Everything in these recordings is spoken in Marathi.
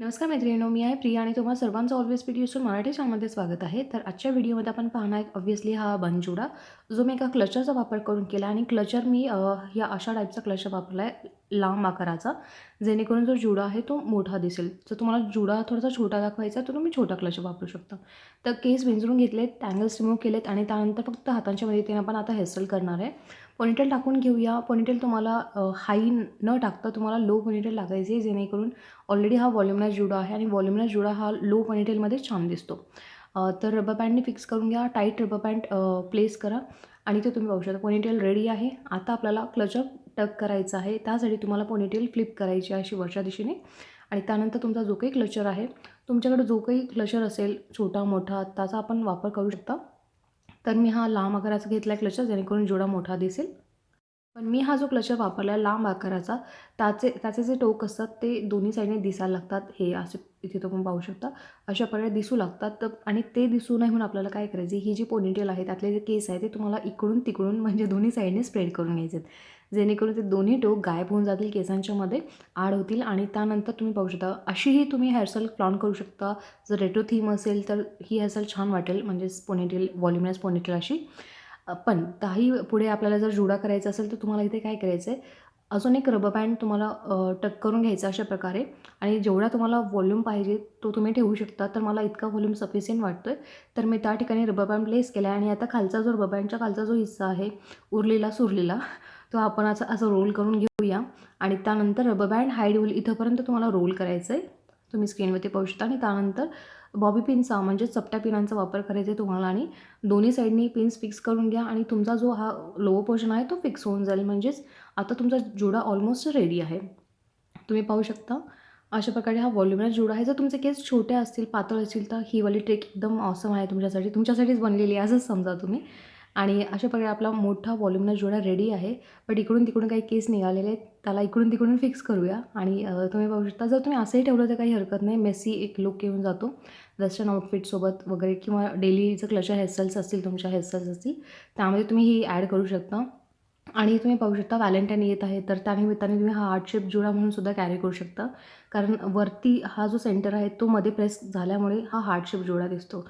नमस्कार मैत्रिणींनो मी आहे प्रिया आणि तुम्हाला सर्वांचं ऑलवेज पी टी मराठी चॅनलमध्ये स्वागत आहे. तर आजच्या व्हिडिओमध्ये आपण पाहणार आहे ऑब्व्हियसली हा बनजोडा जो मी एका क्लचरचा वापर करून केला आणि क्लचर मी या अशा टाईपचा क्लचर वापरला आहे लांब आकाराचा जेणेकरून जो जुडा आहे तो मोठा दिसेल. जर तुम्हाला जुडा थोडासा छोटा दाखवायचा तर तुम्ही छोटा क्लच वापरू शकता. तर केस विंजरून घेतलेत टँगल्स रिमूव्ह केलेत आणि त्यानंतर फक्त हातांच्या मदतीने आपण आता हेअरस्टाईल करणार आहे. पोनिटेल टाकून घेऊया. पोनिटेल तुम्हाला हाई न टाकता तुम्हाला लो पोनिटेल टाकायची आहे जेणेकरून ऑलरेडी हा व्हॉल्युमनाइज जुडा आहे आणि व्हॉल्युमनाइज जुडा हा लो पॉनिटेलमध्ये छान दिसतो. तर रबर बँडने फिक्स करून घ्या. टाईट रबर बँड प्लेस करा आणि ते तुम्ही पाहू शकता. पोनिटेल रेडी आहे. आता आपल्याला क्लचअप टक करायचं आहे. त्यासाठी तुम्हाला पोनिटेल फ्लिप करायची आहे अशी वरच्या दिशेने. आणि त्यानंतर तुमचा जो काही क्लचर आहे तुमच्याकडे जो काही क्लचर असेल छोटा मोठा त्याचा आपण वापर करू शकता. तर मी हा लांब आकाराचा घेतला आहे क्लचर जेणेकरून जुडा मोठा दिसेल. पण मी हा जो क्लचर वापरला आहे लांब आकाराचा त्याचे त्याचे जे टोक असतात ते दोन्ही साईडने दिसायला लागतात. हे असे इथे तुम्ही पाहू शकता. अशा प्रकारे दिसू लागतात. तर आणि ते दिसू नाही म्हणून आपल्याला काय करायचे ही जी पोनिटेल आहे त्यातले जे केस आहे ते तुम्हाला इकडून तिकडून म्हणजे दोन्ही साईडने स्प्रेड करून घ्यायचे आहेत जेणेकरून ते दोन्ही टोक गायब होऊन जातील केसांच्या मध्ये आड होतील आणि त्यानंतर तुम्ही पाहू शकता अशीही तुम्ही हेअरस्टाईल प्लॉन करू शकता. जर रेटो थीम असेल तर ही हेअरस्टाईल छान वाटेल म्हणजेच पोनेटेल व्हॉल्युमिनस पोनेटेल अशी. पण काही पुढे आपल्याला जर जुडा करायचा असेल तर तुम्हाला इथे काय करायचं आहे अजून एक रबर बँड तुम्हाला टक करून घ्यायचा अशा प्रकारे. आणि जेवढा तुम्हाला व्हॉल्यूम पाहिजे तो तुम्ही ठेवू शकता. तर मला इतका व्हॉल्यूम सफिशियंट वाटतो आहे तर मी त्या ठिकाणी रबर बँड प्लेस केला आहे आणि आता खालचा जो रबर बँडच्या खालचा जो हिस्सा आहे उरलेला सुरलेला तो आपण असं असं रोल करून घेऊया. आणि त्यानंतर रबर बँड हाईड होईल इथंपर्यंत तुम्हाला रोल करायचं आहे तुम्ही स्क्रीनवरती पाहू शकता. आणि त्यानंतर बॉबी पिनचा म्हणजे चपट्या पिनांचा वापर करायचा आहे तुम्हाला. आणि दोन्ही साईडनी पिन्स फिक्स करून घ्या. आणि तुमचा जो हा लोअर पोर्शन आहे तो फिक्स होऊन जाईल. म्हणजेच आता तुमचा जुडा ऑलमोस्ट रेडी आहे. तुम्ही पाहू शकता. अशा प्रकारे हा व्हॉल्युमर जुडा आहे. जर तुमचे केस छोटे असतील पातळ असतील तर ही वाली ट्रेक एकदम ऑसम आहे तुमच्यासाठी. तुमच्यासाठीच बनलेली आहे असंच समजा तुम्ही. आणि अशा प्रकारे आपला मोठा वॉल्यूमला जोडा रेडी आहे. बट इकडून तिकडून काही केस निघालेले आहेत. त्याला इकडून तिकडून फिक्स करूया. आणि तुम्ही पाहू शकता जर तुम्ही असंही ठेवलं तर काही हरकत नाही. मेसी एक लुक येऊन जातो. वेस्टर्न आउटफिटसोबत वगैरे किंवा डेलीचं क्लचर हेअरस्टाईल्स असतील तुमच्या हेअरस्टाईल्स असतील त्यामध्ये तुम्ही ही ॲड करू शकता. आणि तुम्ही पाहू शकता व्हॅलेंटाईन येत आहे. तर त्यानिमित्ताने तुम्ही हा हार्ट शेप जुडा म्हणून सुद्धा कॅरी करू शकता. कारण वरती हा जो सेंटर आहे तो मध्ये प्रेस झाल्यामुळे हा हार्ट शेप जुडा दिसतो.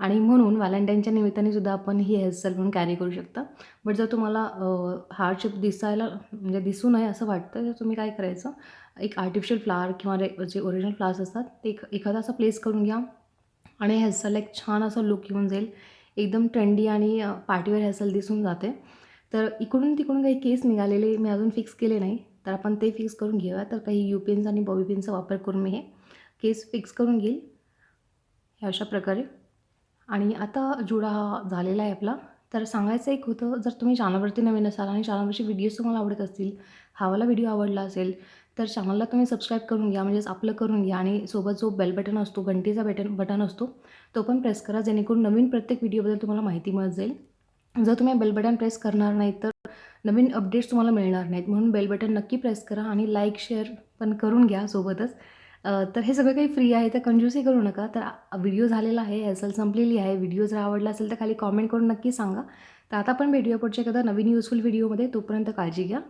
आणि म्हणून व्हॅलेंटाईनच्या निमित्ताने सुद्धा आपण ही हेअरस्टाईल म्हणून कॅरी करू शकता. बट जर तुम्हाला हार्ट शेप दिसायला म्हणजे दिसू नये असं वाटतं तर तुम्ही काय करायचं? एक आर्टिफिशियल फ्लावर किंवा रे जे ओरिजिनल फ्लावर्स असतात ते एक एखादा असा प्लेस करून घ्या. आणि हेअरस्टाईल एक छान असं लुक येऊन जाईल. एकदम ट्रेंडी आणि पार्टीवेअर हेअरस्टाईल दिसून जाते. तर इकडून तिकडून काही केस निघालेले मी अजून फिक्स केले नाही. तर आपण ते फिक्स करून घेऊया. तर काही यू पेन्स आणि बॉबी पेनचा वापर करून मी हे केस फिक्स करून घेईल. हे अशा प्रकारे. आणि आता जुडा हा झालेला आहे आपला. तर सांगायचं एक होतं जर तुम्ही चॅनलवरती नवीन असाल आणि चॅनलवरचे व्हिडिओज तुम्हाला आवडत असतील हा वाला व्हिडिओ आवडला असेल तर चॅनलला तुम्ही सबस्क्राईब करून घ्या म्हणजेच आपलं करून घ्या आणि सोबत जो बेल बटन असतो घंटीचा बटन बटन असतो तो पण प्रेस करा जेणेकरून नवीन प्रत्येक व्हिडिओबद्दल तुम्हाला माहिती मिळत जाईल जर तुम्ही बेल बटन प्रेस करणार नाही तर नवीन अपडेट्स तुम्हाला मिळणार नाहीत. म्हणून बेल बटन नक्की प्रेस करा आणि लाईक शेअर पण करून घ्या सोबतच. अ, तर हे सगळं काही फ्री आहे तर कंजूसही करू नका. तर व्हिडिओ झालेला आहे हेअरस्टाईल संपलेली आहे. व्हिडिओ जर आवडला असेल तर खाली कॉमेंट करून नक्की सांगा. तर आता पण भेटूया पुढच्या एखादा नवीन युजफुल व्हिडिओमध्ये तोपर्यंत काळजी घ्या.